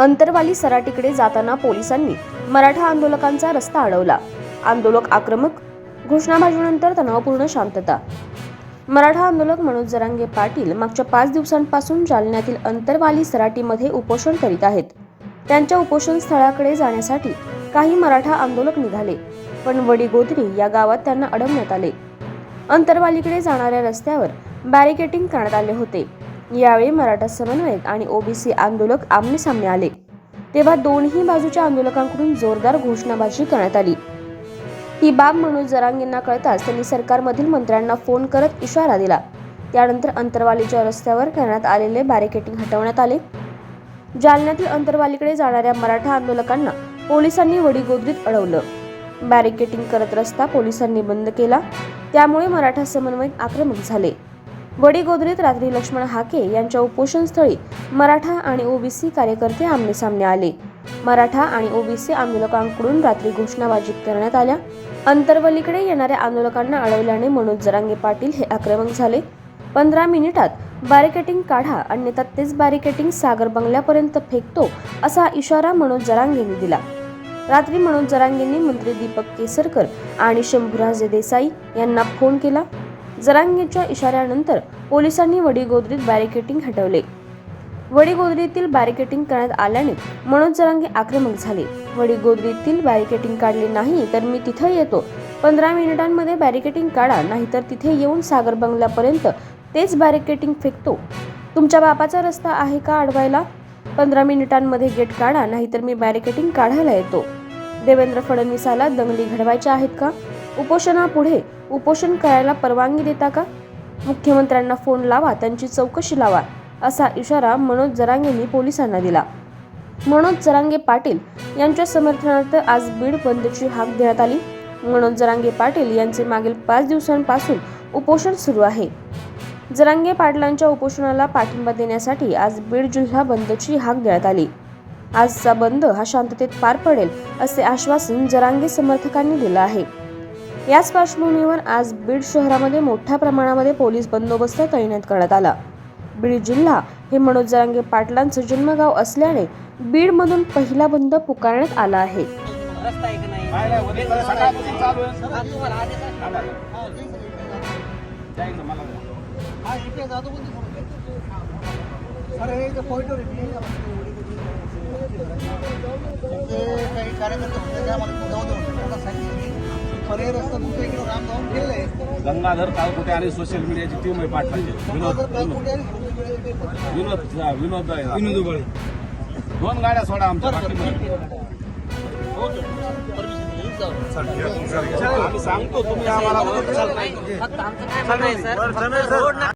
अंतरवाली सराटीकडे जाताना पोलिसांनी मराठा आंदोलकांचा रस्ता अडवला. आंदोलक आक्रमक घोषणाबाजीनंतर तणावपूर्ण शांतता. मराठा आंदोलक मनोज जरांगे पाटील मागच्या पाच दिवसांपासून जालन्यातील अंतरवाली सराटीमध्ये उपोषण करीत आहेत. त्यांच्या उपोषण स्थळाकडे जाण्यासाठी काही मराठा आंदोलक निघाले पण वडीगोदरी या गावात त्यांना अडवण्यात आले. अंतरवालीकडे जाणाऱ्या रस्त्यावर बॅरिकेटिंग करण्यात आले होते. यावेळी मराठा समन्वयक आणि ओबीसी आंदोलक आमनेसामने आले. तेव्हा दोन्ही बाजूच्या आंदोलकांकडून जोरदार घोषणाबाजी करण्यात आली. ही बाब मनोज जरांगेंना कळताच त्यांनी सरकारमधील मंत्र्यांना फोन करत इशारा दिला. त्यानंतर अंतरवालीच्या रस्त्यावर करण्यात आलेले बॅरिकेटिंग हटवण्यात आले. जालन्यातील अंतरवालीकडे जाणाऱ्या मराठा आंदोलकांना पोलिसांनी वडीगोद्रीत अडवलं. बॅरिकेटिंग करत रस्ता पोलिसांनी बंद केला. त्यामुळे मराठा समन्वयक आक्रमक झाले. वडीगोद्रीत रात्री लक्ष्मण हाके यांच्या उपोषणस्थळी मराठा आणि ओबीसी कार्यकर्ते आमनेसामने आले. मराठा आणि ओबीसी आंदोलकांकडून रात्री घोषणाबाजी करण्यात आल्या. अंतरवलीकडे येणाऱ्या आंदोलकांना अडवल्याने मनोज जरांगे पाटील हे आक्रमक झाले. पंधरा मिनिटात बॅरिकेटिंग काढा अन्यथा तेच बॅरिकेटिंग सागर बंगल्यापर्यंत फेकतो असा इशारा मनोज जरांगेंनी दिला. रात्री मनोज जरांगेंनी मंत्री दीपक केसरकर आणि शंभूराजे देसाई यांना फोन केला. जरांगेच्या इशाऱ्यानंतर पोलिसांनी वडीगोद्रीत बॅरिकेटिंग हटवले. वडीगोद्रीतील बॅरिकेटिंग करण्यात आल्याने मनोज जरांगे आक्रमक झाले. वडीगोद्रीतील बॅरिकेटिंग काढली नाही तर मी तिथे येतो. पंधरा मिनिटांमध्ये बॅरिकेटिंग काढा नाहीतर तिथे येऊन सागर बंगल्यापर्यंत तेच बॅरिकेटिंग फेकतो. तुमच्या बापाचा रस्ता आहे का अडवायला? पंधरा मिनिटांमध्ये गेट काढा नाहीतर मी बॅरिकेटिंग काढायला येतो. देवेंद्र फडणवीसाला दंगली घडवायच्या आहेत का? उपोषणापुढे उपोषण करायला परवानगी देता का? मुख्यमंत्र्यांना फोन लावा त्यांची चौकशी लावा असा इशारा मनोज जरांगेंनी पोलिसांना दिला. मनोज जरांगे पाटील यांच्या समर्थनार्थ आज बीड बंदची हाक देण्यात आली. मनोज जरांगे पाटील यांचे मागील पाच दिवसांपासून उपोषण सुरू आहे. जरांगे पाटलांच्या उपोषणाला पाठिंबा देण्यासाठी आज बीड जिल्हा बंदची हाक देण्यात आली. आजचा बंद हा शांततेत पार पडेल असे आश्वासन जरांगे समर्थकांनी दिलं आहे. याच पार्श्वभूमीवर आज बीड शहरामध्ये मोठ्या प्रमाणामध्ये पोलीस बंदोबस्त तैनात करण्यात आला. बीड जिल्हा हे मनोज जरांगे पाटलांचं जन्मगाव असल्याने बीडमधून पहिला बंद पुकारण्यात आला आहे. काही कार्यकर्ते पर्याय रस्ता तुमच्या इकडे राम जाऊन गेलाय गंगाधर काळकुटे आणि सोशल मीडियाची टीम आहे पाटलाची. विनोद विनोद. विनोद विनोद आहे. दोन गाड्या सोडा आमच्या. आम्ही सांगतो तुम्ही आम्हाला फक्त आमचं काय म्हणणं आहे सर? फक्त रोड ना